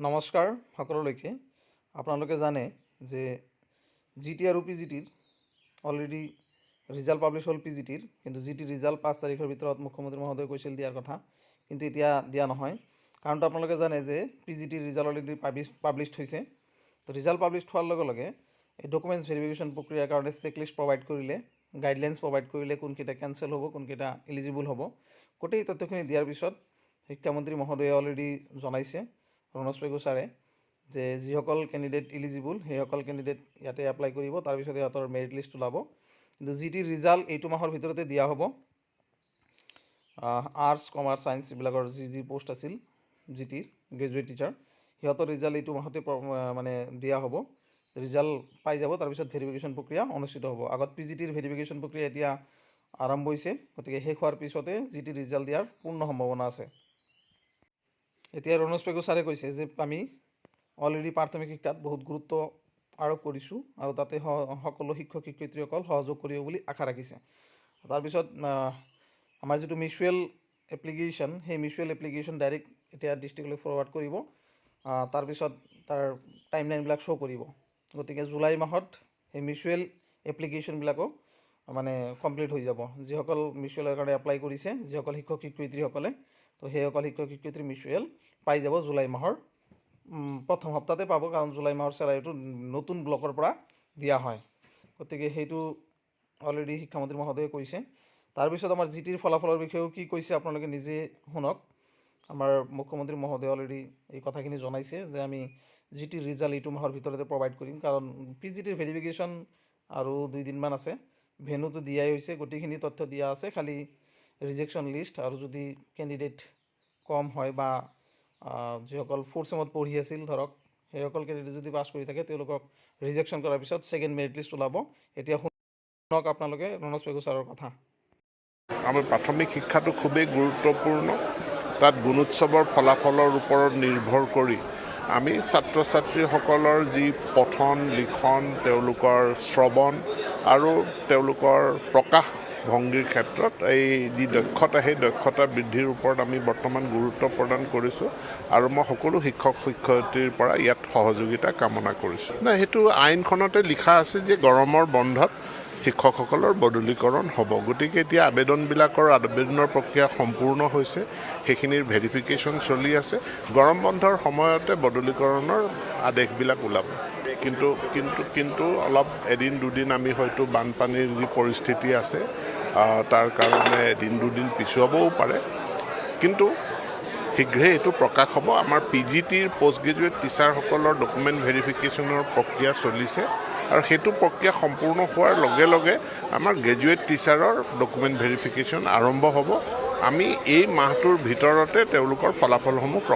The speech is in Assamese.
নমস্কাৰ সকলোলৈকে আপোনালোকে জানে যে জি টি আৰু পি জি টিৰ অলৰেডি ৰিজাল্ট পাব্লিছ হ'ল পি জি টিৰ কিন্তু জি টিৰ ৰিজাল্ট পাঁচ তাৰিখৰ ভিতৰত মুখ্যমন্ত্ৰী মহোদয়ে কৈছিল দিয়াৰ কথা, কিন্তু এতিয়া দিয়া নহয়। কাৰণটো আপোনালোকে জানে যে পি জি টিৰ ৰিজাল্ট অলৰেডি পাব্লিছ পাব্লিছড হৈছে। তো ৰিজাল্ট পাব্লিছ হোৱাৰ লগে লগে এই ডকুমেণ্টছ ভেৰিফিকেশ্যন প্ৰক্ৰিয়াৰ কাৰণে চেকলিষ্ট প্ৰভাইড কৰিলে গাইডলাইনছ প্ৰভাইড কৰিলে কোনকেইটা কেঞ্চেল হ'ব, কোনকেইটা এলিজিবল হ'ব। গোটেই তথ্যখিনি দিয়াৰ পিছত শিক্ষামন্ত্ৰী মহোদয়ে অলৰেডি জনাইছে। ৰণোজ পেগু ছাৰে যে যিসকল কেণ্ডিডেট ইলিজিবল সেইসকল কেণ্ডিডেট ইয়াতে এপ্লাই কৰিব তাৰপিছত সিহঁতৰ মেৰিট লিষ্ট ওলাব। কিন্তু জি টিৰ ৰিজাল্ট এইটো মাহৰ ভিতৰতে দিয়া হ'ব আৰ্টছ কমাৰ্চ ছায়েন্স এইবিলাকৰ যি যি পষ্ট আছিল জি টিৰ গ্ৰেজুৱেট টিচাৰ সিহঁতৰ ৰিজাল্ট এইটো মাহতে মানে দিয়া হ'ব। ৰিজাল্ট পাই যাব তাৰপিছত ভেৰিফিকেশ্যন প্ৰক্ৰিয়া অনুষ্ঠিত হ'ব। আগত পি জি টিৰ ভেৰিফিকেশ্যন প্ৰক্ৰিয়া এতিয়া আৰম্ভ হৈছে গতিকে শেষ হোৱাৰ পিছতে জি টিৰ ৰিজাল্ট দিয়াৰ পূৰ্ণ সম্ভাৱনা আছে। এতিয়া ৰণোজ পেগু ছাৰে কৈছে যে আমি অলৰেডি প্ৰাথমিক শিক্ষাত বহুত গুৰুত্ব আৰোপ কৰিছোঁ আৰু তাতে সকলো শিক্ষক শিক্ষয়িত্ৰীসকল সহযোগ কৰিব বুলি আশা ৰাখিছে। তাৰপিছত আমাৰ যিটো মিউচুৱেল এপ্লিকেশ্যন সেই মিউচুৱেল এপ্লিকেশ্যন ডাইৰেক্ট এতিয়া ডিষ্ট্ৰিক্টলৈ ফৰৱাৰ্ড কৰিব। তাৰপিছত তাৰ টাইমলাইনবিলাক শ্ব' কৰিব। গতিকে জুলাই মাহত সেই মিউচুৱেল এপ্লিকেশ্যনবিলাকো মানে কমপ্লিট হৈ যাব। যিসকল মিউচুৱেলৰ কাৰণে এপ্লাই কৰিছে যিসকল শিক্ষক শিক্ষয়িত্ৰীসকলে তো সেইসকল শিক্ষক শিক্ষয়িত্ৰী মিউচুৱেল পাই যাব জুলাই মাহৰ প্ৰথম সপ্তাহতে পাব কাৰণ জুলাই মাহৰ চেলাৰীটো নতুন ব্লকৰ পৰা দিয়া হয়। গতিকে সেইটো অলৰেডি শিক্ষামন্ত্ৰী মহোদয়ে কৈছে। তাৰপিছত আমাৰ জি টিৰ ফলাফলৰ বিষয়েও কি কৈছে আপোনালোকে নিজে শুনক। আমাৰ মুখ্যমন্ত্ৰী মহোদয়ে অলৰেডি এই কথাখিনি জনাইছে যে আমি জি টিৰ ৰিজাল্ট এইটো মাহৰ ভিতৰতে প্ৰভাইড কৰিম। কাৰণ পি জি টিৰ ভেৰিফিকেশ্যন আৰু দুইদিনমান আছে। ভেনুটো দিয়াই হৈছে, গোটেইখিনি তথ্য দিয়া আছে। খালি ৰিজেকশ্যন লিষ্ট আৰু যদি কেণ্ডিডেট কম হয় বা যিসকল ফ'ৰ্থ চেমত পঢ়ি আছিল ধৰক সেইসকল কেণ্ডিডেট যদি পাছ কৰি থাকে তেওঁলোকক ৰিজেকশ্যন কৰাৰ পিছত ছেকেণ্ড মেৰিট লিষ্ট ওলাব। এতিয়া শুনক আপোনালোকে ৰণোজ পেগু ছাৰৰ কথা। আমাৰ প্ৰাথমিক শিক্ষাটো খুবেই গুৰুত্বপূৰ্ণ। তাত গুণোৎসৱৰ ফলাফলৰ ওপৰত নিৰ্ভৰ কৰি আমি ছাত্ৰ ছাত্ৰীসকলৰ যি পঠন লিখন তেওঁলোকৰ শ্ৰৱণ আৰু তেওঁলোকৰ প্ৰকাশ ভংগীৰ ক্ষেত্ৰত এই যি দক্ষতা সেই দক্ষতা বৃদ্ধিৰ ওপৰত আমি বৰ্তমান গুৰুত্ব প্ৰদান কৰিছোঁ আৰু মই সকলো শিক্ষক শিক্ষয়িত্ৰীৰ পৰা ইয়াত সহযোগিতা কামনা কৰিছোঁ। নাই সেইটো আইনখনতে লিখা আছে যে গৰমৰ বন্ধত শিক্ষকসকলৰ বদলীকৰণ হ'ব। গতিকে এতিয়া আবেদনবিলাকৰ আবেদনৰ প্ৰক্ৰিয়া সম্পূৰ্ণ হৈছে সেইখিনিৰ ভেৰিফিকেশ্যন চলি আছে। গৰম বন্ধৰ সময়তে বদলীকৰণৰ আদেশবিলাক ওলাব। কিন্তু কিন্তু কিন্তু অলপ এদিন দুদিন আমি হয়তো বানপানীৰ যি পৰিস্থিতি আছে তাৰ কাৰণে এদিন দুদিন পিছুৱাবও পাৰে। কিন্তু শীঘ্ৰে এইটো প্ৰকাশ হ'ব। আমাৰ পি জি টিৰ পষ্ট গ্ৰেজুৱেট টিচাৰসকলৰ ডকুমেণ্ট ভেৰিফিকেশ্যনৰ প্ৰক্ৰিয়া চলিছে আৰু সেইটো প্ৰক্ৰিয়া সম্পূৰ্ণ হোৱাৰ লগে লগে আমাৰ গ্ৰেজুৱেট টিচাৰৰ ডকুমেণ্ট ভেৰিফিকেশ্যন আৰম্ভ হ'ব। আমি এই মাহটোৰ ভিতৰতে তেওঁলোকৰ ফলাফলসমূহ প্ৰকাশ